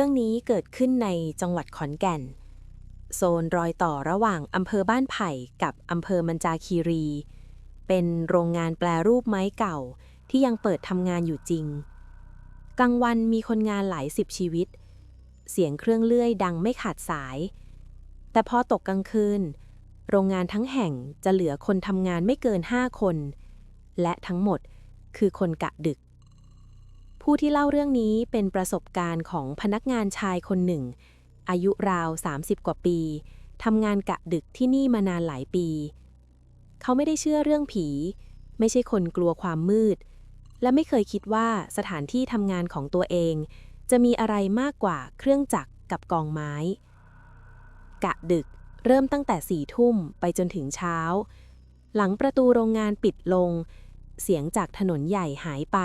รื่องนี้เกิดขึ้นในจังหวัดขอนแก่น โซนรอยต่อระหว่างอำเภอบ้านไผ่กับอำเภอมันจาคีรี เป็นโรงงานแปลรูปไม้เก่าที่ยังเปิดทำงานอยู่จริง กลางวันมีคนงานหลายสิบชีวิต เสียงเครื่องเลื่อยดังไม่ขาดสาย แต่พอตกกลางคืน โรงงานทั้งแห่งจะเหลือคนทำงานไม่เกินห้าคน และทั้งหมดคือคนกะดึก ผู้ที่เล่าเรื่องนี้เป็นประสบการณ์ของพนักงานชายคนหนึ่ง อายุราว 30 กว่าปีทำงานกะดึกที่นี่มานานหลายปี เขาไม่ได้เชื่อเรื่องผี ไม่ใช่คนกลัวความมืด และไม่เคยคิดว่าสถานที่ทำงานของตัวเอง จะมีอะไรมากกว่าเครื่องจักรกับกองไม้ กะดึกเริ่มตั้งแต่สี่ทุ่มไปจนถึงเช้า หลังประตูโรงงานปิดลง เสียงจากถนนใหญ่หายไป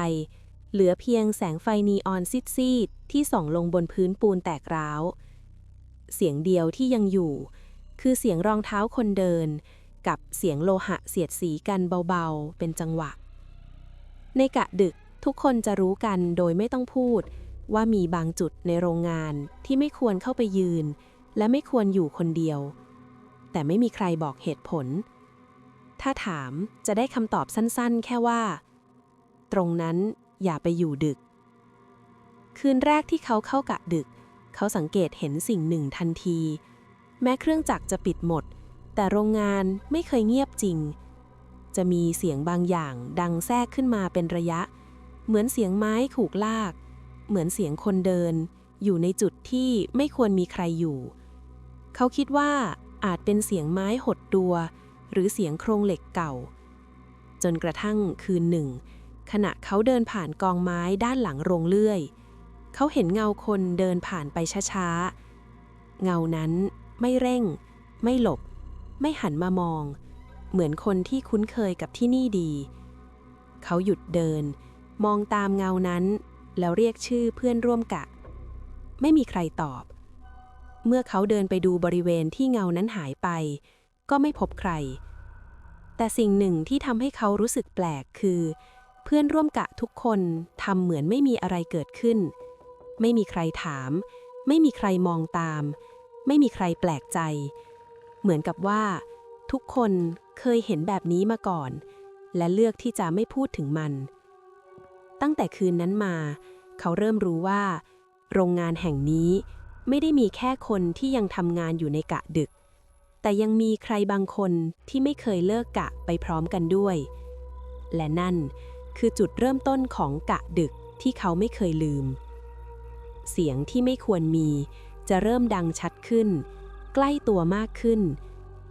เหลือเพียงแสงไฟนีออนซีดๆที่ส่องลงบนพื้นปูนแตกร้าว เสียงเดียวที่ยังอยู่ คือเสียงรองเท้าคนเดิน กับเสียงโลหะเสียดสีกันเบาๆ เป็นจังหวะ ในกะดึกทุกคนจะรู้กันโดยไม่ต้องพูด ว่ามีบางจุดในโรงงานที่ไม่ควรเข้าไปยืน และไม่ควรอยู่คนเดียว แต่ไม่มีใครบอกเหตุผล ถ้าถามจะได้คำตอบสั้นๆ แค่ว่า ตรงนั้น อย่าไปอยู่ดึก คืนแรกที่เขาเข้ากะดึก เขาสังเกตเห็นสิ่งหนึ่งทันที แม้เครื่องจักรจะปิดหมด แต่โรงงานไม่เคยเงียบจริง จะมีเสียงบางอย่างดังแทรกขึ้นมาเป็นระยะ เหมือนเสียงไม้ถูกลาก เหมือนเสียงคนเดิน อยู่ในจุดที่ไม่ควรมีใครอยู่ เขาคิดว่าอาจเป็นเสียงไม้หดตัว หรือเสียงโครงเหล็กเก่า จนกระทั่งคืนหนึ่ง ขณะเขาเดินผ่านกองไม้ด้านหลังโรงเลื่อย เขาเห็นเงาคนเดินผ่านไปช้าๆ เงานั้นไม่เร่ง ไม่หลบ ไม่หันมามอง เหมือนคนที่คุ้นเคยกับที่นี่ดี เขาหยุดเดิน มองตามเงานั้น แล้วเรียกชื่อเพื่อนร่วมกะ ไม่มีใครตอบ เมื่อเขาเดินไปดูบริเวณที่เงานั้นหายไป ก็ไม่พบใคร แต่สิ่งหนึ่งที่ทำให้เขารู้สึกแปลกคือเเพื่อนร่วมกะทุกคนทำเหมือนไม่มีอะไรเกิดขึ้น ไม่มีใครถาม ไม่มีใครมองตาม ไม่มีใครแปลกใจ เหมือนกับว่า ทุกคนเคยเห็นแบบนี้มาก่อน และเลือกที่จะไม่พูดถึงมัน ตั้งแต่คืนนั้นมา เขาเริ่มรู้ว่า โรงงานแห่งนี้ไม่ได้มีแค่คนที่ยังทำงานอยู่ในกะดึก แต่ยังมีใครบางคนที่ไม่เคยเลิกกะไปพร้อมกันด้วย และนั่น คือจุดเริ่มต้นของกะดึกที่เขาไม่เคยลืม เสียงที่ไม่ควรมีจะเริ่มดังชัดขึ้น ใกล้ตัวมากขึ้น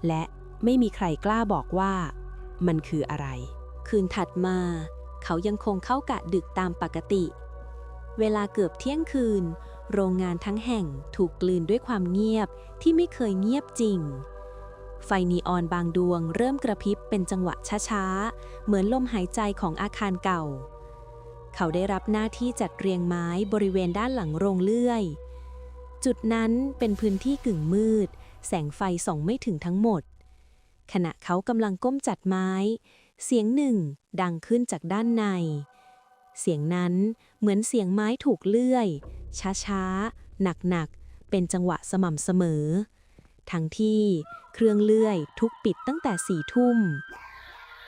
และไม่มีใครกล้าบอกว่ามันคืออะไร คืนถัดมา เขายังคงเข้ากะดึกตามปกติ เวลาเกือบเที่ยงคืน โรงงานทั้งแห่งถูกกลืนด้วยความเงียบที่ไม่เคยเงียบจริง ไฟนีออนบางดวงเริ่มกระพริบเป็นจังหวะช้าๆ เหมือนลมหายใจของอาคารเก่า เขาได้รับหน้าที่จัดเรียงไม้บริเวณด้านหลังโรงเลื่อย จุดนั้นเป็นพื้นที่กึ่งมืด แสงไฟส่องไม่ถึงทั้งหมด ขณะเขากำลังก้มจัดไม้ เสียงหนึ่งดังขึ้นจากด้านใน เสียงนั้นเหมือนเสียงไม้ถูกเลื่อย ช้าๆ หนักๆ เป็นจังหวะสม่ำเสมอ ทั้งที่เครื่องเลื่อยทุกปิดตั้งแต่สี่ทุ่ม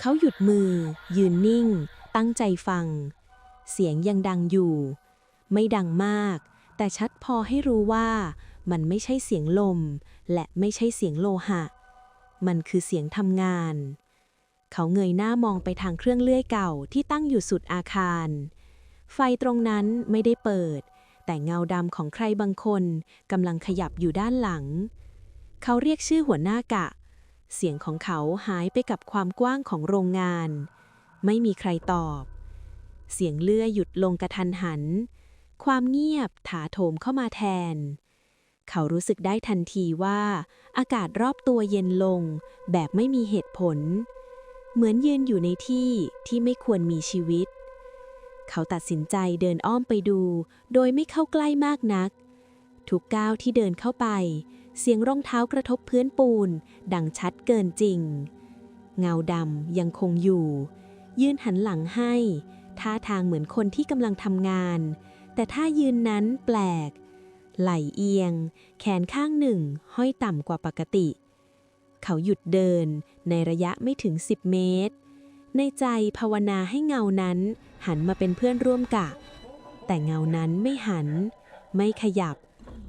เขาหยุดมือ ยืนนิ่ง ตั้งใจฟัง เสียงยังดังอยู่ ไม่ดังมาก แต่ชัดพอให้รู้ว่า มันไม่ใช่เสียงลม และไม่ใช่เสียงโลหะ มันคือเสียงทำงาน เขาเงยหน้ามองไปทางเครื่องเลื่อยเก่าที่ตั้งอยู่สุดอาคาร ไฟตรงนั้นไม่ได้เปิดแต่เงาดำของใครบางคนกำลังขยับอยู่ด้านหลัง เขาเรียกชื่อหัวหน้ากะ เสียงของเขาหายไปกับความกว้างของโรงงาน ไม่มีใครตอบ เสียงเลื่อยหยุดลงกระทันหัน ความเงียบถาโถมเข้ามาแทน เขารู้สึกได้ทันทีว่า อากาศรอบตัวเย็นลง แบบไม่มีเหตุผล เหมือนยืนอยู่ในที่ที่ไม่ควรมีชีวิต เขาตัดสินใจเดินอ้อมไปดู โดยไม่เข้าใกล้มากนัก ทุกก้าวที่เดินเข้าไป เสียงรองเท้ากระทบพื้นปูน ดังชัดเกินจริง เงาดำยังคงอยู่ ยื่นหันหลังให้ ท่าทางเหมือนคนที่กำลังทำงาน แต่ท่ายืนนั้นแปลก ไหลเอียง แขนข้างหนึ่ง ห้อยต่ำกว่าปกติ เขาหยุดเดินในระยะไม่ถึง 10 เมตร ในใจภาวนาให้เงานั้น หันมาเป็นเพื่อนร่วมกะ แต่เงานั้นไม่หัน ไม่ขยับ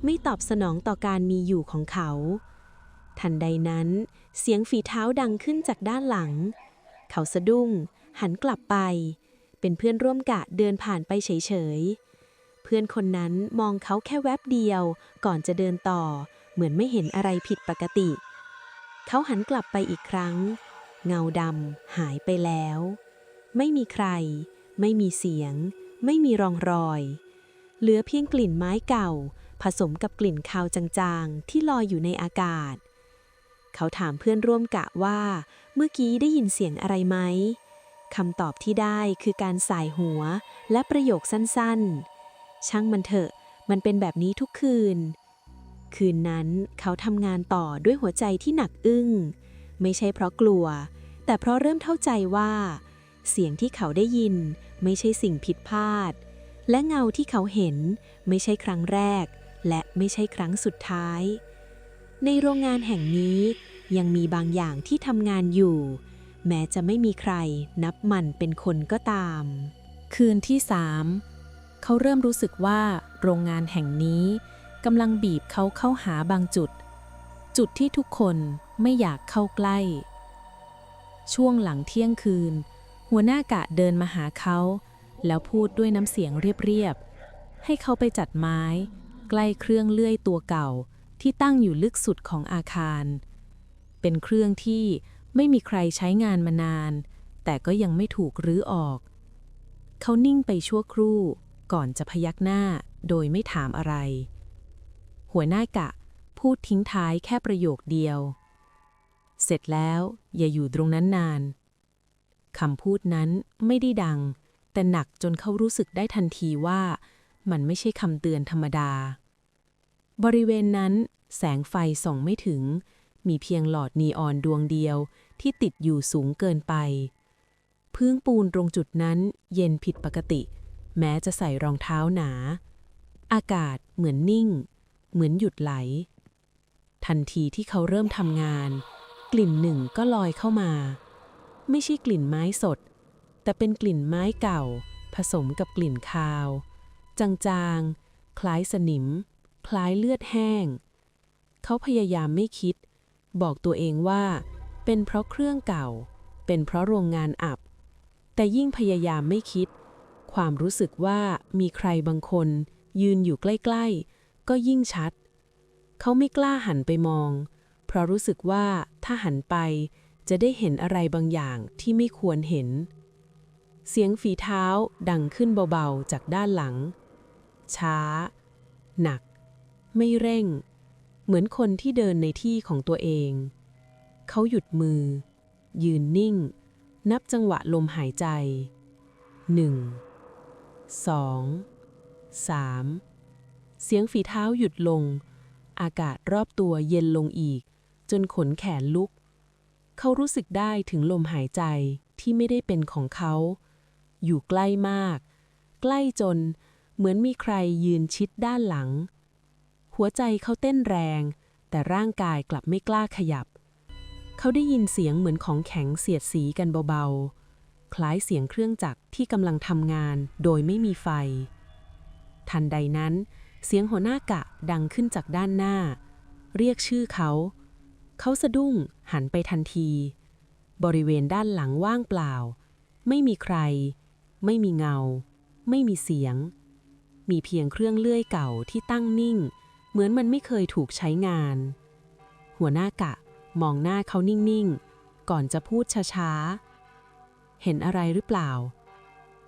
ไม่ตอบสนองต่อการมีอยู่ของเขา ทันใดนั้น เสียงฝีเท้าดังขึ้นจากด้านหลัง เขาสะดุ้ง หันกลับไป เป็นเพื่อนร่วมกะเดินผ่านไปเฉยๆ เพื่อนคนนั้นมองเขาแค่แวบเดียว ก่อนจะเดินต่อ เหมือนไม่เห็นอะไรผิดปกติ เขาหันกลับไปอีกครั้ง เงาดำหายไปแล้ว ไม่มีใคร ไม่มีเสียง ไม่มีรองรอย เหลือเพียงกลิ่นไม้เก่า ผสมกับกลิ่นคาวจางๆ ที่ลอยอยู่ในอากาศ เขาถามเพื่อนร่วมกะว่า เมื่อกี้ได้ยินเสียงอะไรไหมคำตอบที่ได้คือการสายหัวและประโยคสั้นๆ ช่างมันเถอะ มันเป็นแบบนี้ทุกคืน คืนนั้นเขาทำงานต่อด้วยหัวใจที่หนักอึ้ง ไม่ใช่เพราะกลัว แต่เพราะเริ่มเข้าใจว่า เสียงที่เขาได้ยินไม่ใช่สิ่งผิดพลาด และเงาที่เขาเห็นไม่ใช่ครั้งแรก และไม่ใช่ครั้งสุดท้าย ในโรงงานแห่งนี้ยังมีบางอย่างที่ทำงานอยู่ แม้จะไม่มีใครนับมันเป็นคนก็ตาม คืนที่สามเขาเริ่มรู้สึกว่าโรงงานแห่งนี้กำลังบีบเขาเข้าหาบางจุด จุดที่ทุกคนไม่อยากเข้าใกล้ ช่วงหลังเที่ยงคืน หัวหน้ากะเดินมาหาเขา แล้วพูดด้วยน้ำเสียงเรียบๆให้เขาไปจัดไม้ ใกล้เครื่องเลื่อยตัวเก่าที่ตั้งอยู่ลึกสุดของอาคาร เป็นเครื่องที่ไม่มีใครใช้งานมานาน แต่ก็ยังไม่ถูกรื้อออก เขานิ่งไปชั่วครู่ก่อนจะพยักหน้าโดยไม่ถามอะไร หัวหน้ากะพูดทิ้งท้ายแค่ประโยคเดียว เสร็จแล้วอย่าอยู่ตรงนั้นนานคำพูดนั้นไม่ได้ดัง แต่หนักจนเขารู้สึกได้ทันทีว่า มันไม่ใช่คำเตือนธรรมดา บริเวณนั้น แสงไฟส่องไม่ถึง มีเพียงหลอดนีออนดวงเดียวที่ติดอยู่สูงเกินไป พื้นปูนตรงจุดนั้นเย็นผิดปกติ แม้จะใส่รองเท้าหนา อากาศเหมือนนิ่ง เหมือนหยุดไหล ทันทีที่เขาเริ่มทำงาน กลิ่นหนึ่งก็ลอยเข้ามา ไม่ใช่กลิ่นไม้สด แต่เป็นกลิ่นไม้เก่า ผสมกับกลิ่นคาว จางๆ คล้ายสนิม คล้ายเลือดแห้ง เขาพยายามไม่คิด บอกตัวเองว่า เป็นเพราะเครื่องเก่า เป็นเพราะโรงงานอับ แต่ยิ่งพยายามไม่คิด ความรู้สึกว่ามีใครบางคน ยืนอยู่ใกล้ ๆ ก็ยิ่งชัด เขาไม่กล้าหันไปมอง เพราะรู้สึกว่าถ้าหันไปจะได้เห็นอะไรบางอย่างที่ไม่ควรเห็น เสียงฝีเท้าดังขึ้นเบาๆจากด้านหลัง ช้า หนัก ไม่เร่ง เหมือนคนที่เดินในที่ของตัวเอง เขาหยุดมือ ยืนนิ่ง นับจังหวะลมหายใจหนึ่งสองสามเสียงฝีเท้าหยุดลง อากาศรอบตัวเย็นลงอีก จนขนแขนลุก เขารู้สึกได้ถึงลมหายใจที่ไม่ได้เป็นของเขา อยู่ใกล้มาก ใกล้จน เหมือนมีใครยืนชิดด้านหลัง หัวใจเขาเต้นแรง แต่ร่างกายกลับไม่กล้าขยับ เขาได้ยินเสียงเหมือนของแข็งเสียดสีกันเบาๆ คล้ายเสียงเครื่องจักรที่กำลังทำงานโดยไม่มีไฟ ทันใดนั้น เสียงหัวหน้ากะดังขึ้นจากด้านหน้า เรียกชื่อเขา เขาสะดุ้งหันไปทันที บริเวณด้านหลังว่างเปล่า ไม่มีใคร ไม่มีเงา ไม่มีเสียง มีเพียงเครื่องเลื่อยเก่าที่ตั้งนิ่ง เหมือนมันไม่เคยถูกใช้งาน หัวหน้ากะมองหน้าเขานิ่งๆ ก่อนจะพูดช้าๆ เห็นอะไรหรือเปล่า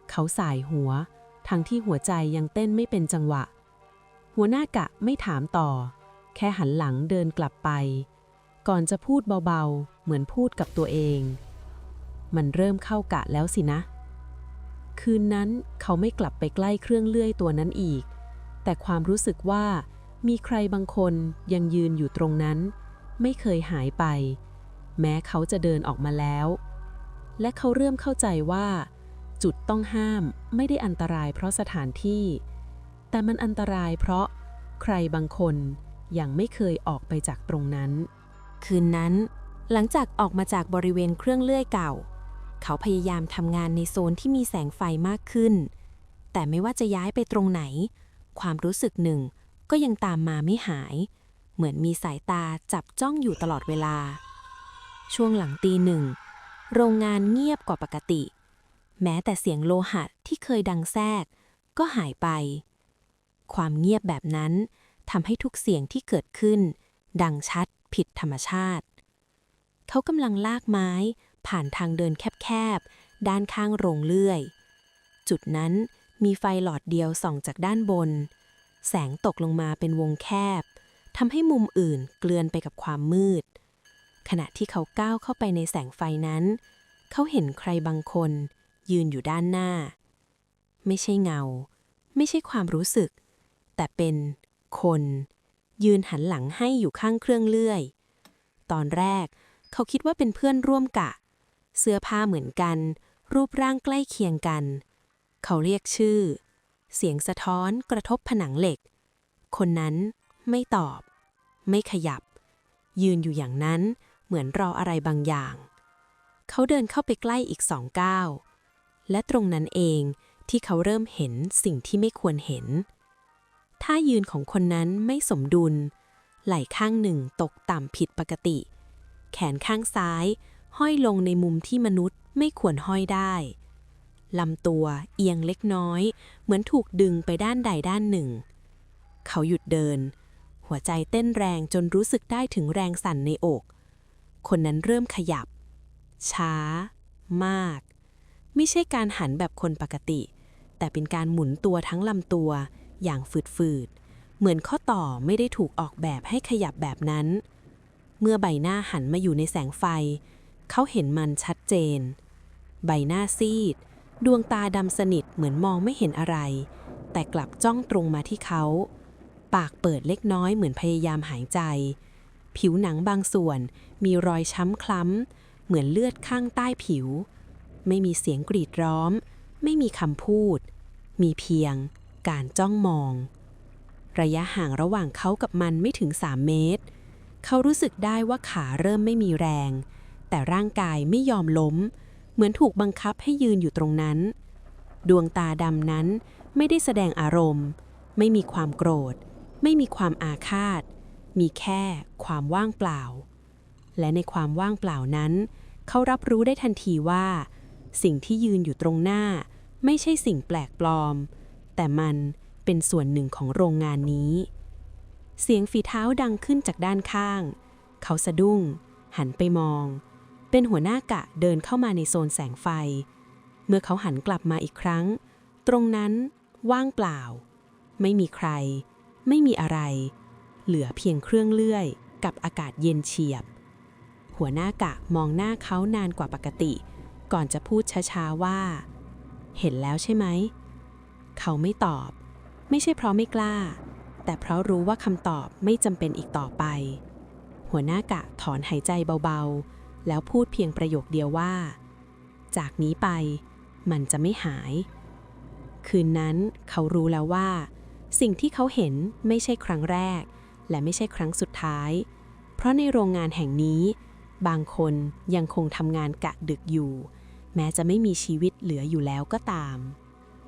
เขาสายหัว ทั้งที่หัวใจยังเต้นไม่เป็นจังหวะ หัวหน้ากะไม่ถามต่อ แค่หันหลังเดินกลับไป ก่อนจะพูดเบาๆ เหมือนพูดกับตัวเอง มันเริ่มเข้ากะแล้วสินะ คืนนั้นเขาไม่กลับไปใกล้เครื่องเลื่อยตัวนั้นอีก แต่ความรู้สึกว่ามีใครบางคนยังยืนอยู่ตรงนั้น ไม่เคยหายไป แม้เขาจะเดินออกมาแล้ว และเขาเริ่มเข้าใจว่า จุดต้องห้ามไม่ได้อันตรายเพราะสถานที่ แต่มันอันตรายเพราะใครบางคนยังไม่เคยออกไปจากตรงนั้น คืนนั้น หลังจากออกมาจากบริเวณเครื่องเลื่อยเก่า เขาพยายามทำงานในโซนที่มีแสงไฟมากขึ้น แต่ไม่ว่าจะย้ายไปตรงไหน ความรู้สึกหนึ่งก็ยังตามมาไม่หาย เหมือนมีสายตาจับจ้องอยู่ตลอดเวลา ช่วงหลังตีหนึ่ง โรงงานเงียบกว่าปกติ แม้แต่เสียงโลหะที่เคยดังแทรก ก็หายไป ความเงียบแบบนั้นทำให้ทุกเสียงที่เกิดขึ้น ดังชัดผิดธรรมชาติ เขากำลังลากไม้ ผ่านทางเดินแคบๆ ด้านข้างโรงเลื่อย จุดนั้นมีไฟหลอดเดียวส่องจากด้านบน แสงตกลงมาเป็นวงแคบทำให้มุมอื่นเกลื่อนไปกับความมืด ขณะที่เขาก้าวเข้าไปในแสงไฟนั้น เขาเห็นใครบางคน ยืนอยู่ด้านหน้า ไม่ใช่เงา ไม่ใช่ความรู้สึก แต่เป็นคน ยืนหันหลังให้อยู่ข้างเครื่องเลื่อย ตอนแรกเขาคิดว่าเป็นเพื่อนร่วมกะ เสื้อผ้าเหมือนกัน รูปร่างใกล้เคียงกัน เขาเรียกชื่อ เสียงสะท้อนกระทบผนังเหล็ก คนนั้นไม่ตอบ ไม่ขยับ ยืนอยู่อย่างนั้นเหมือนรออะไรบางอย่าง เขาเดินเข้าไปใกล้อีกสองก้าว และตรงนั้นเองที่เขาเริ่มเห็นสิ่งที่ไม่ควรเห็น ท่ายืนของคนนั้นไม่สมดุล ไหล่ข้างหนึ่งตกต่ำผิดปกติ แขนข้างซ้าย ห้อยลงในมุมที่มนุษย์ไม่ควรห้อยได้ลำตัวเอียงเล็กน้อย เหมือนถูกดึงไปด้านใดด้านหนึ่ง เขาหยุดเดิน หัวใจเต้นแรงจนรู้สึกได้ถึงแรงสั่นในอก คนนั้นเริ่มขยับ ช้า มาก ไม่ใช่การหันแบบคนปกติ แต่เป็นการหมุนตัวทั้งลำตัว อย่างฝืดๆ เหมือนข้อต่อไม่ได้ถูกออกแบบให้ขยับแบบนั้น เมื่อใบหน้าหันมาอยู่ในแสงไฟ เขาเห็นมันชัดเจน ใบหน้าซีด ดวงตาดำสนิทเหมือนมองไม่เห็นอะไร แต่กลับจ้องตรงมาที่เขา ปากเปิดเล็กน้อยเหมือนพยายามหายใจ ผิวหนังบางส่วนมีรอยช้ำคล้ำ เหมือนเลือดข้างใต้ผิว ไม่มีเสียงกรีดร้อง ไม่มีคำพูด มีเพียงการจ้องมอง ระยะห่างระหว่างเขากับมันไม่ถึง 3 เมตร เขารู้สึกได้ว่าขาเริ่มไม่มีแรง แต่ร่างกายไม่ยอมล้ม เหมือนถูกบังคับให้ยืนอยู่ตรงนั้น ดวงตาดำนั้นไม่ได้แสดงอารมณ์ ไม่มีความโกรธ ไม่มีความอาฆาต มีแค่ความว่างเปล่า และในความว่างเปล่านั้น เขารับรู้ได้ทันทีว่า สิ่งที่ยืนอยู่ตรงหน้า ไม่ใช่สิ่งแปลกปลอม แต่มันเป็นส่วนหนึ่งของโรงงานนี้ เสียงฝีเท้าดังขึ้นจากด้านข้าง เขาสะดุ้ง หันไปมอง เป็นหัวหน้ากะเดินเข้ามาในโซนแสงไฟ เมื่อเขาหันกลับมาอีกครั้ง ตรงนั้นว่างเปล่า ไม่มีใคร ไม่มีอะไร เหลือเพียงเครื่องเลื่อย กับอากาศเย็นเฉียบ หัวหน้ากะมองหน้าเขานานกว่าปกติ ก่อนจะพูดช้าๆว่า เห็นแล้วใช่ไหม เขาไม่ตอบ ไม่ใช่เพราะไม่กล้า แต่เพราะรู้ว่าคำตอบไม่จำเป็นอีกต่อไป หัวหน้ากะถอนหายใจเบาๆ แล้วพูดเพียงประโยคเดียวว่า จากนี้ไปมันจะไม่หาย คืนนั้นเขารู้แล้วว่า สิ่งที่เขาเห็นไม่ใช่ครั้งแรก และไม่ใช่ครั้งสุดท้าย เพราะในโรงงานแห่งนี้ บางคนยังคงทำงานกะดึกอยู่ แม้จะไม่มีชีวิตเหลืออยู่แล้วก็ตาม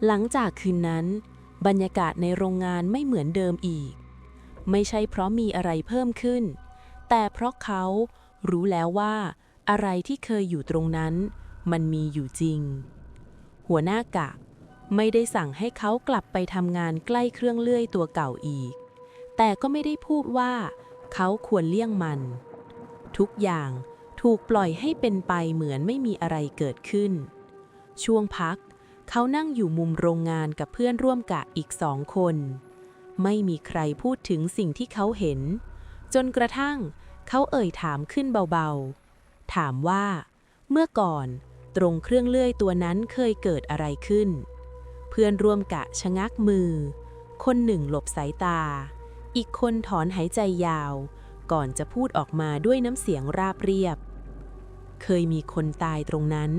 หลังจากคืนนั้น บรรยากาศในโรงงานไม่เหมือนเดิมอีก ไม่ใช่เพราะมีอะไรเพิ่มขึ้น แต่เพราะเขารู้แล้วว่า อะไรที่เคยอยู่ตรงนั้น มันมีอยู่จริง หัวหน้ากะ ไม่ได้สั่งให้เขากลับไปทำงานใกล้เครื่องเลื่อยตัวเก่าอีก แต่ก็ไม่ได้พูดว่า เขาควรเลี่ยงมัน ทุกอย่างถูกปล่อยให้เป็นไปเหมือนไม่มีอะไรเกิดขึ้น ช่วงพัก เขานั่งอยู่มุมโรงงานกับเพื่อนร่วมกะอีกสองคน ไม่มีใครพูดถึงสิ่งที่เขาเห็น จนกระทั่งเขาเอ่ยถามขึ้นเบาๆ ถามว่า เมื่อก่อนตรงเครื่องเลื่อยตัวนั้นเคยเกิดอะไรขึ้น เพื่อนร่วมกะชะงักมือ คนหนึ่งหลบสายตา อีกคนถอนหายใจยาว ก่อนจะพูดออกมาด้วยน้ำเสียงราบเรียบ เคยมีคนตายตรงนั้น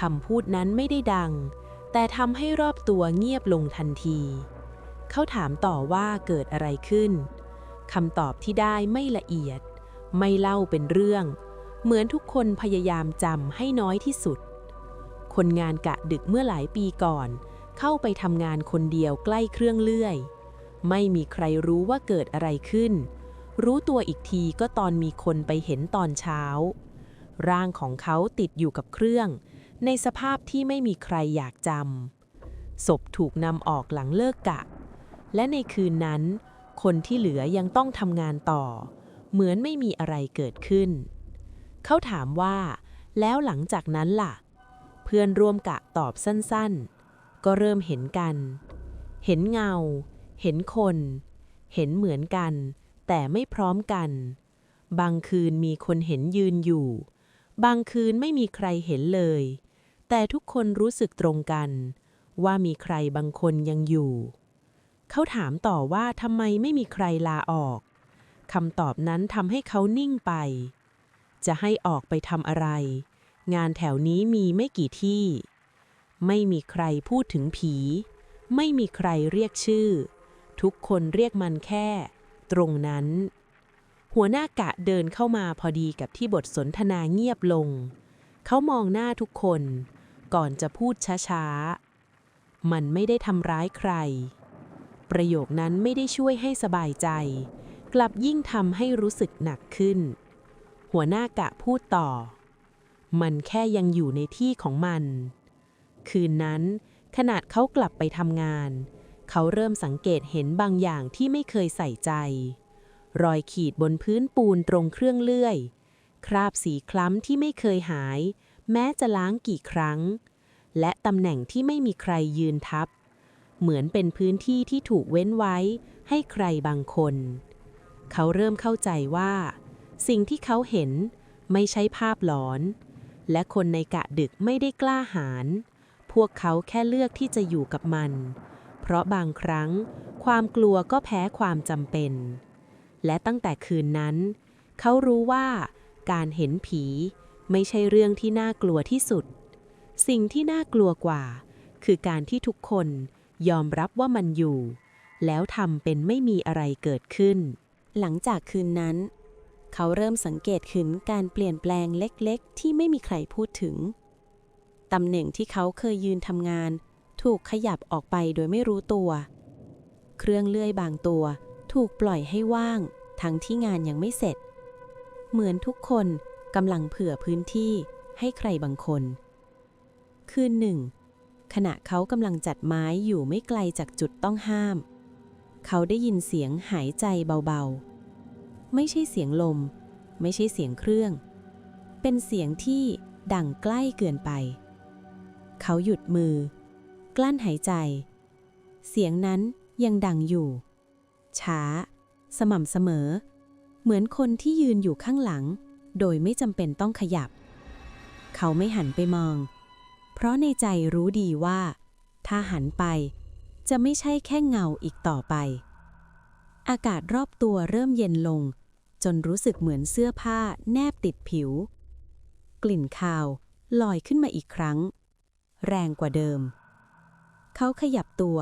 คำพูดนั้นไม่ได้ดัง แต่ทำให้รอบตัวเงียบลงทันที เขาถามต่อว่าเกิดอะไรขึ้นคำตอบที่ได้ไม่ละเอียด ไม่เล่าเป็นเรื่อง เหมือนทุกคนพยายามจำให้น้อยที่สุด คนงานกะดึกเมื่อหลายปีก่อน เข้าไปทำงานคนเดียวใกล้เครื่องเลื่อย ไม่มีใครรู้ว่าเกิดอะไรขึ้น รู้ตัวอีกทีก็ตอนมีคนไปเห็นตอนเช้า ร่างของเขาติดอยู่กับเครื่อง ในสภาพที่ไม่มีใครอยากจำศพถูกนำออกหลังเลิกกะ และในคืนนั้น คนที่เหลือยังต้องทำงานต่อ เหมือนไม่มีอะไรเกิดขึ้น เขาถามว่า แล้วหลังจากนั้นล่ะ เพื่อนร่วมกะตอบสั้นๆ ก็เริ่มเห็นกัน เห็นเงา เห็นคน เห็นเหมือนกัน แต่ไม่พร้อมกัน บางคืนมีคนเห็นยืนอยู่ บางคืนไม่มีใครเห็นเลย แต่ทุกคนรู้สึกตรงกัน ว่ามีใครบางคนยังอยู่ เขาถามต่อว่าทำไมไม่มีใครลาออกคำตอบนั้นทำให้เขานิ่งไป จะให้ออกไปทำอะไร งานแถวนี้มีไม่กี่ที่ ไม่มีใครพูดถึงผี ไม่มีใครเรียกชื่อ ทุกคนเรียกมันแค่ ตรงนั้น หัวหน้ากะเดินเข้ามาพอดีกับที่บทสนทนาเงียบลง เขามองหน้าทุกคน ก่อนจะพูดช้าๆ มันไม่ได้ทำร้ายใคร ประโยคนั้นไม่ได้ช่วยให้สบายใจ กลับยิ่งทำให้รู้สึกหนักขึ้น หัวหน้ากะพูดต่อ มันแค่ยังอยู่ในที่ของมัน คืนนั้นขนาดเขากลับไปทำงาน เขาเริ่มสังเกตเห็นบางอย่างที่ไม่เคยใส่ใจ รอยขีดบนพื้นปูนตรงเครื่องเลื่อย คราบสีคล้ำที่ไม่เคยหาย แม้จะล้างกี่ครั้ง และตำแหน่งที่ไม่มีใครยืนทับ เหมือนเป็นพื้นที่ที่ถูกเว้นไว้ให้ใครบางคน เขาเริ่มเข้าใจว่า สิ่งที่เขาเห็นไม่ใช่ภาพหลอน และคนในกะดึกไม่ได้กล้าหาญพวกเขาแค่เลือกที่จะอยู่กับมัน เพราะบางครั้งความกลัวก็แพ้ความจำเป็น และตั้งแต่คืนนั้น เขารู้ว่าการเห็นผีไม่ใช่เรื่องที่น่ากลัวที่สุด สิ่งที่น่ากลัวกว่า คือการที่ทุกคนยอมรับว่ามันอยู่ แล้วทำเป็นไม่มีอะไรเกิดขึ้น หลังจากคืนนั้น เขาเริ่มสังเกตถึงการเปลี่ยนแปลงเล็กๆ ที่ไม่มีใครพูดถึง ตำแหน่งที่เขาเคยยืนทำงาน ถูกขยับออกไปโดยไม่รู้ตัว เครื่องเลื่อยบางตัว ถูกปล่อยให้ว่าง ทั้งที่งานยังไม่เสร็จ เหมือนทุกคนกำลังเผื่อพื้นที่ให้ใครบางคน คืนหนึ่ง ขณะเขากำลังจัดไม้อยู่ไม่ไกลจากจุดต้องห้าม เขาได้ยินเสียงหายใจเบาๆ ไม่ใช่เสียงลม ไม่ใช่เสียงเครื่อง เป็นเสียงที่ดังใกล้เกินไป เขาหยุดมือ กลั้นหายใจ เสียงนั้นยังดังอยู่ ช้า สม่ำเสมอ เหมือนคนที่ยืนอยู่ข้างหลัง โดยไม่จำเป็นต้องขยับ เขาไม่หันไปมอง เพราะในใจรู้ดีว่า ถ้าหันไป จะไม่ใช่แค่เงาอีกต่อไป อากาศรอบตัวเริ่มเย็นลง จนรู้สึกเหมือนเสื้อผ้าแนบติดผิว กลิ่นคาวลอยขึ้นมาอีกครั้ง แรงกว่าเดิม เขาขยับตัว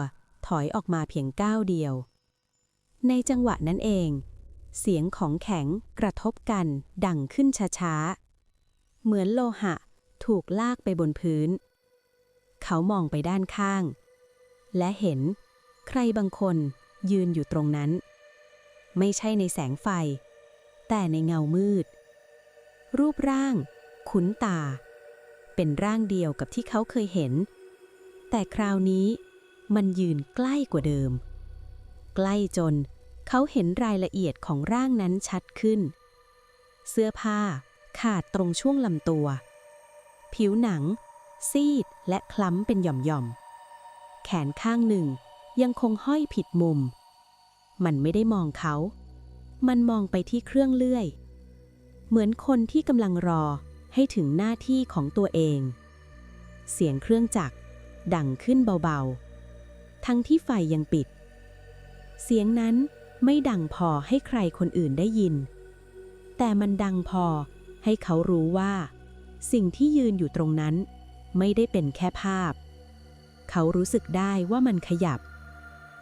ถอยออกมาเพียงก้าวเดียว ในจังหวะนั้นเอง เสียงของแข็งกระทบกันดังขึ้นช้าๆ เหมือนโลหะถูกลากไปบนพื้น เขามองไปด้านข้าง และเห็นใครบางคนยืนอยู่ตรงนั้น ไม่ใช่ในแสงไฟ แต่ในเงามืด รูปร่าง ขุนตา เป็นร่างเดียวกับที่เขาเคยเห็น แต่คราวนี้มันยืนใกล้กว่าเดิม ใกล้จนเขาเห็นรายละเอียดของร่างนั้นชัดขึ้น เสื้อผ้าขาดตรงช่วงลำตัว ผิวหนัง ซีดและคล้ำเป็นหย่อมๆ แขนข้างหนึ่งยังคงห้อยผิดมุม มันไม่ได้มองเขา มันมองไปที่เครื่องเลื่อย เหมือนคนที่กำลังรอให้ถึงหน้าที่ของตัวเอง เสียงเครื่องจักรดังขึ้นเบาๆ ทั้งที่ไฟยังปิด เสียงนั้นไม่ดังพอให้ใครคนอื่นได้ยิน แต่มันดังพอให้เขารู้ว่า สิ่งที่ยืนอยู่ตรงนั้น ไม่ได้เป็นแค่ภาพ เขารู้สึกได้ว่ามันขยับ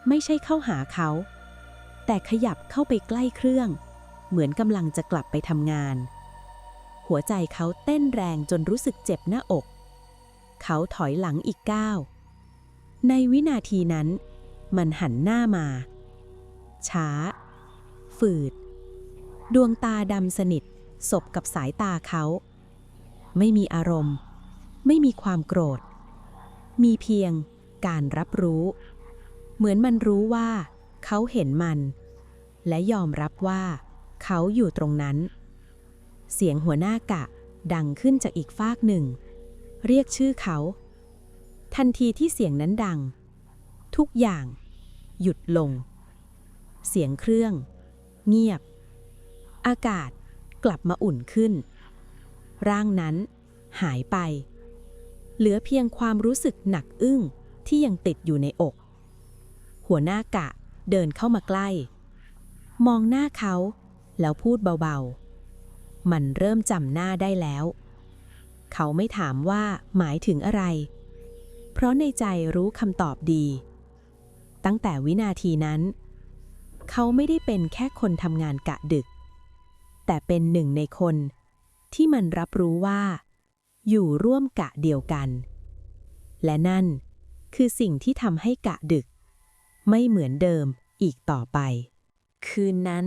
ไม่ใช่เข้าหาเขา แต่ขยับเข้าไปใกล้เครื่อง เหมือนกำลังจะกลับไปทำงาน หัวใจเขาเต้นแรงจนรู้สึกเจ็บหน้าอก เขาถอยหลังอีกก้าว ในวินาทีนั้น มันหันหน้ามา ช้า ฝืด ดวงตาดำสนิท สบกับสายตาเขา ไม่มีอารมณ์ ไม่มีความโกรธ มีเพียงการรับรู้ เหมือนมันรู้ว่า เขาเห็นมัน และยอมรับว่า เขาอยู่ตรงนั้น เสียงหัวหน้ากะดังขึ้นจากอีกฟากหนึ่ง เรียกชื่อเขา ทันทีที่เสียงนั้นดัง ทุกอย่าง หยุดลง เสียงเครื่อง เงียบ อากาศกลับมาอุ่นขึ้น ร่างนั้นหายไป เหลือเพียงความรู้สึกหนักอึ้งที่ยังติดอยู่ในอก หัวหน้ากะ เดินเข้ามาใกล้ มองหน้าเขา แล้วพูดเบาๆ มันเริ่มจำหน้าได้แล้ว เขาไม่ถามว่าหมายถึงอะไร เพราะในใจรู้คำตอบดี ตั้งแต่วินาทีนั้น เขาไม่ได้เป็นแค่คนทำงานกะดึก แต่เป็นหนึ่งในคนที่มันรับรู้ว่า อยู่ร่วมกะเดียวกัน และนั่นคือสิ่งที่ทำให้กะดึก ไม่เหมือนเดิม อีกต่อไป คืนนั้น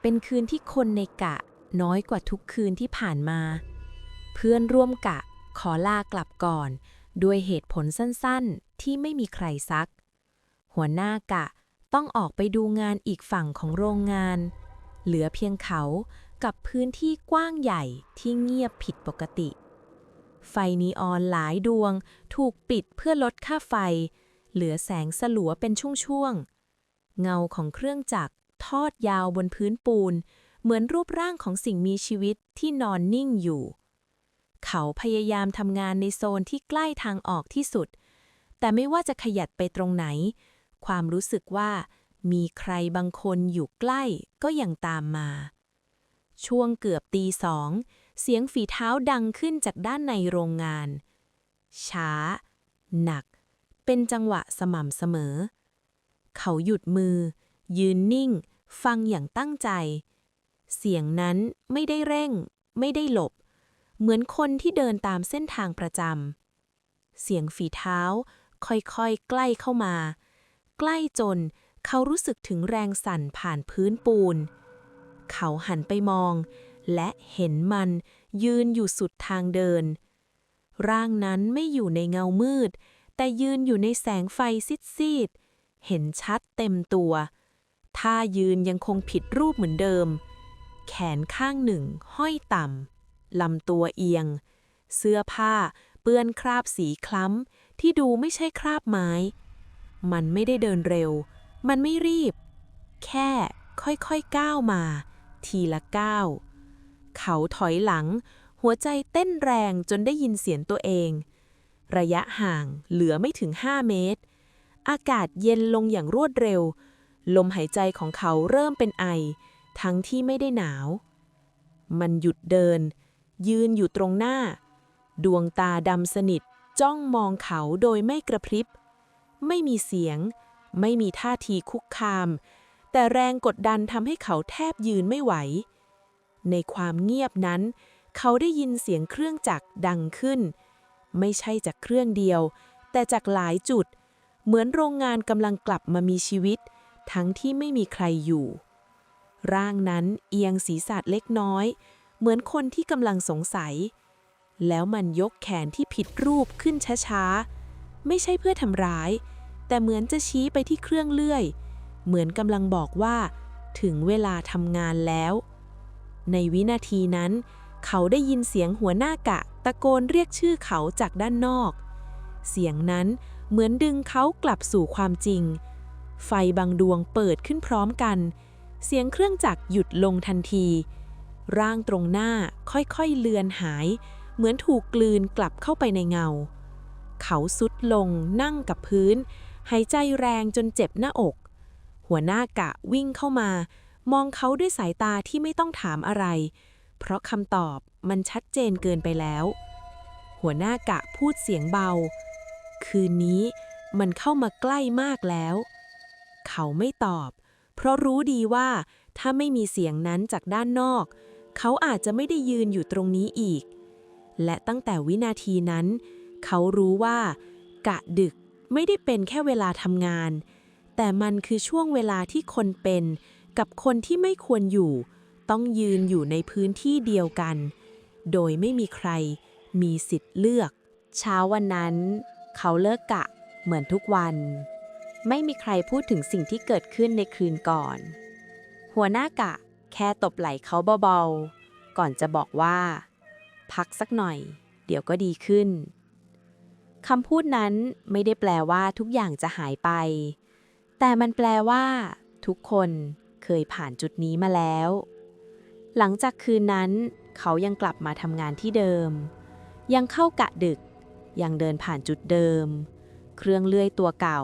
เป็นคืนที่คนในกะน้อยกว่าทุกคืนที่ผ่านมา เพื่อนร่วมกะขอลากลับก่อน ด้วยเหตุผลสั้นๆ ที่ไม่มีใครซัก หัวหน้ากะต้องออกไปดูงานอีกฝั่งของโรงงาน เหลือเพียงเขากับพื้นที่กว้างใหญ่ที่เงียบผิดปกติ ไฟนีออนหลายดวงถูกปิดเพื่อลดค่าไฟ เหลือแสงสลัวเป็นช่วง เงาของเครื่องจักร ทอดยาวบนพื้นปูน เหมือนรูปร่างของสิ่งมีชีวิตที่นอนนิ่งอยู่ เขาพยายามทำงานในโซนที่ใกล้ทางออกที่สุด แต่ไม่ว่าจะขยัดไปตรงไหน ความรู้สึกว่ามีใครบางคนอยู่ใกล้ก็ยังตามมา ช่วงเกือบตีสอง เสียงฝีเท้าดังขึ้นจากด้านในโรงงาน ช้า หนัก เป็นจังหวะสม่ำเสมอ เขาหยุดมือ ยืนนิ่ง ฟังอย่างตั้งใจ เสียงนั้นไม่ได้เร่ง ไม่ได้หลบ เหมือนคนที่เดินตามเส้นทางประจำ เสียงฝีเท้าค่อยๆ ใกล้เข้ามา ใกล้จนเขารู้สึกถึงแรงสั่นผ่านพื้นปูน เขาหันไปมอง และเห็นมันยืนอยู่สุดทางเดิน ร่างนั้นไม่อยู่ในเงามืด แต่ยืนอยู่ในแสงไฟซีดๆ เห็นชัดเต็มตัวท่ายืนยังคงผิดรูปเหมือนเดิม แขนข้างหนึ่งห้อยต่ำลำตัวเอียง เสื้อผ้าเปื้อนคราบสีคล้ำที่ดูไม่ใช่คราบไม้ มันไม่ได้เดินเร็ว มันไม่รีบ แค่ค่อยๆก้าวมา ทีละก้าว เขาถอยหลัง หัวใจเต้นแรงจนได้ยินเสียงตัวเอง ระยะห่างเหลือไม่ถึง 5 เมตร อากาศเย็นลงอย่างรวดเร็ว ลมหายใจของเขาเริ่มเป็นไอ ทั้งที่ไม่ได้หนาว มันหยุดเดิน ยืนอยู่ตรงหน้า ดวงตาดำสนิทจ้องมองเขาโดยไม่กระพริบ ไม่มีเสียง ไม่มีท่าทีคุกคาม แต่แรงกดดันทำให้เขาแทบยืนไม่ไหว ในความเงียบนั้น เขาได้ยินเสียงเครื่องจักรดังขึ้น ไม่ใช่จากเครื่องเดียว แต่จากหลายจุด เหมือนโรงงานกำลังกลับมามีชีวิต ทั้งที่ไม่มีใครอยู่ ร่างนั้นเอียงศีรษะเล็กน้อย เหมือนคนที่กำลังสงสัย แล้วมันยกแขนที่ผิดรูปขึ้นช้าๆ ไม่ใช่เพื่อทำร้าย แต่เหมือนจะชี้ไปที่เครื่องเลื่อย เหมือนกำลังบอกว่า ถึงเวลาทำงานแล้ว ในวินาทีนั้น เขาได้ยินเสียงหัวหน้ากะ ตะโกนเรียกชื่อเขาจากด้านนอก เสียงนั้น เหมือนดึงเขากลับสู่ความจริง ไฟบางดวงเปิดขึ้นพร้อมกัน เสียงเครื่องจักรหยุดลงทันที ร่างตรงหน้าค่อยๆเลือนหาย เหมือนถูกกลืนกลับเข้าไปในเงา เขาสุดลงนั่งกับพื้น หายใจแรงจนเจ็บหน้าอก หัวหน้ากะวิ่งเข้ามา มองเขาด้วยสายตาที่ไม่ต้องถามอะไร เพราะคำตอบมันชัดเจนเกินไปแล้ว หัวหน้ากะพูดเสียงเบา คืนนี้มันเข้ามาใกล้มากแล้ว เขาไม่ตอบ เพราะรู้ดีว่าถ้าไม่มีเสียงนั้นจากด้านนอก เขาอาจจะไม่ได้ยืนอยู่ตรงนี้อีก และตั้งแต่วินาทีนั้น เขารู้ว่า กะดึกไม่ได้เป็นแค่เวลาทำงาน แต่มันคือช่วงเวลาที่คนเป็น กับคนที่ไม่ควรอยู่ ต้องยืนอยู่ในพื้นที่เดียวกัน โดยไม่มีใครมีสิทธิ์เลือก เช้าวันนั้น เขาเลิกกะ เหมือนทุกวัน ไม่มีใครพูดถึงสิ่งที่เกิดขึ้นในคืนก่อน หัวหน้ากะ แค่ตบไหล่เขาเบาๆ ก่อนจะบอกว่า พักสักหน่อย เดี๋ยวก็ดีขึ้นคำพูดนั้นไม่ได้แปลว่าทุกอย่างจะหายไป แต่มันแปลว่า ทุกคนเคยผ่านจุดนี้มาแล้ว หลังจากคืนนั้น เขายังกลับมาทำงานที่เดิม ยังเข้ากะดึก ยังเดินผ่านจุดเดิม เครื่องเลื่อยตัวเก่า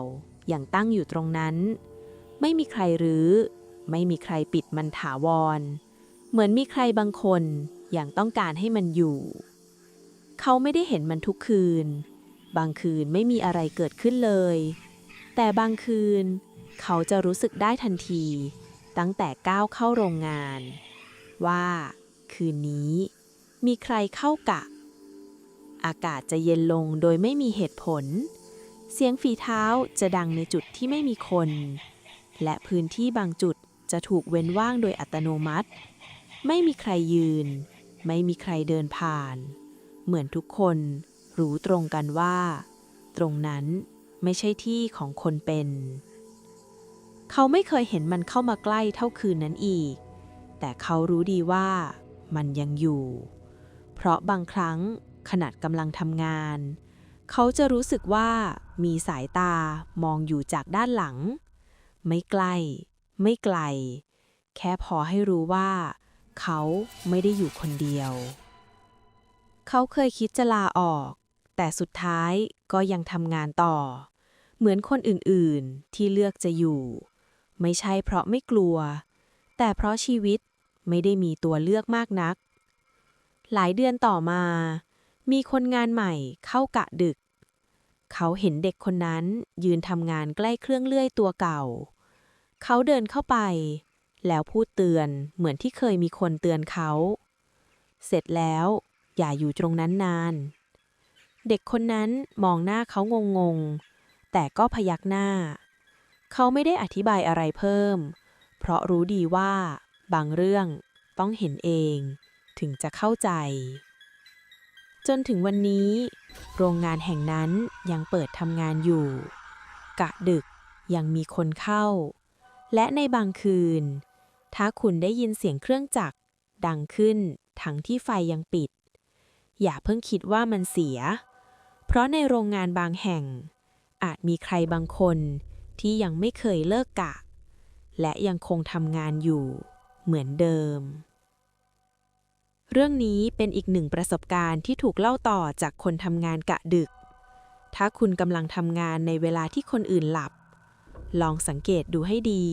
ยังตั้งอยู่ตรงนั้น ไม่มีใครรื้อ ไม่มีใครปิดมันถาวร เหมือนมีใครบางคนยังต้องการให้มันอยู่ เขาไม่ได้เห็นมันทุกคืน บางคืนไม่มีอะไรเกิดขึ้นเลย แต่บางคืน เขาจะรู้สึกได้ทันที ตั้งแต่ก้าวเข้าโรงงาน ว่า คืนนี้ มีใครเข้ากะ อากาศจะเย็นลงโดยไม่มีเหตุผล เสียงฝีเท้าจะดังในจุดที่ไม่มีคน และพื้นที่บางจุดจะถูกเว้นว่างโดยอัตโนมัติ ไม่มีใครยืน ไม่มีใครเดินผ่าน เหมือนทุกคนรู้ตรงกันว่า ตรงนั้นไม่ใช่ที่ของคนเป็น เขาไม่เคยเห็นมันเข้ามาใกล้เท่าคืนนั้นอีก แต่เขารู้ดีว่ามันยังอยู่ เพราะบางครั้ง ขนาดกำลังทำงาน เขาจะรู้สึกว่ามีสายตามองอยู่จากด้านหลัง ไม่ใกล้ ไม่ไกล แค่พอให้รู้ว่า เขาไม่ได้อยู่คนเดียว เขาเคยคิดจะลาออก แต่สุดท้ายก็ยังทำงานต่อ เหมือนคนอื่นๆที่เลือกจะอยู่ ไม่ใช่เพราะไม่กลัว แต่เพราะชีวิตไม่ได้มีตัวเลือกมากนัก หลายเดือนต่อมา มีคนงานใหม่เข้ากะดึก เขาเห็นเด็กคนนั้นยืนทำงานใกล้เครื่องเลื่อยตัวเก่า เขาเดินเข้าไป แล้วพูดเตือนเหมือนที่เคยมีคนเตือนเขา เสร็จแล้วอย่าอยู่ตรงนั้นนาน เด็กคนนั้นมองหน้าเขางงๆ แต่ก็พยักหน้า เขาไม่ได้อธิบายอะไรเพิ่ม เพราะรู้ดีว่าบางเรื่องต้องเห็นเองถึงจะเข้าใจ จนถึงวันนี้ โรงงานแห่งนั้นยังเปิดทำงานอยู่ กะดึกยังมีคนเข้า และในบางคืน ถ้าคุณได้ยินเสียงเครื่องจักรดังขึ้นทั้งที่ไฟยังปิด อย่าเพิ่งคิดว่ามันเสีย เพราะในโรงงานบางแห่ง อาจมีใครบางคนที่ยังไม่เคยเลิกกะ และยังคงทำงานอยู่เหมือนเดิม เรื่องนี้เป็นอีกหนึ่งประสบการณ์ที่ถูกเล่าต่อจากคนทำงานกะดึก ถ้าคุณกำลังทำงานในเวลาที่คนอื่นหลับ ลองสังเกตดูให้ดี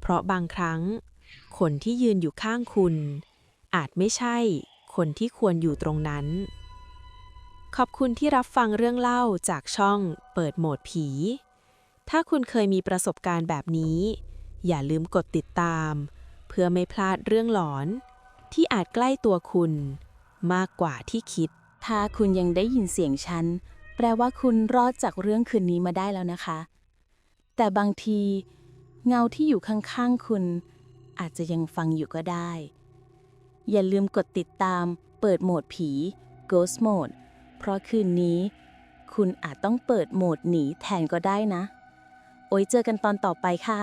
เพราะบางครั้ง คนที่ยืนอยู่ข้างคุณ อาจไม่ใช่คนที่ควรอยู่ตรงนั้น ขอบคุณที่รับฟังเรื่องเล่าจากช่องเปิดโหมดผี ถ้าคุณเคยมีประสบการณ์แบบนี้ อย่าลืมกดติดตาม เพื่อไม่พลาดเรื่องหลอน ที่อาจใกล้ตัวคุณ มากกว่าที่คิด ถ้าคุณยังได้ยินเสียงฉัน แปลว่าคุณรอดจากเรื่องคืนนี้มาได้แล้วนะคะ แต่บางที เงาที่อยู่ข้างๆคุณ อาจจะยังฟังอยู่ก็ได้ อย่าลืมกดติดตาม เปิดโหมดผี Ghost Mode เพราะคืนนี้ คุณอาจต้องเปิดโหมดหนีแทนก็ได้นะ โอ้ยเจอกันตอนต่อไปค่ะ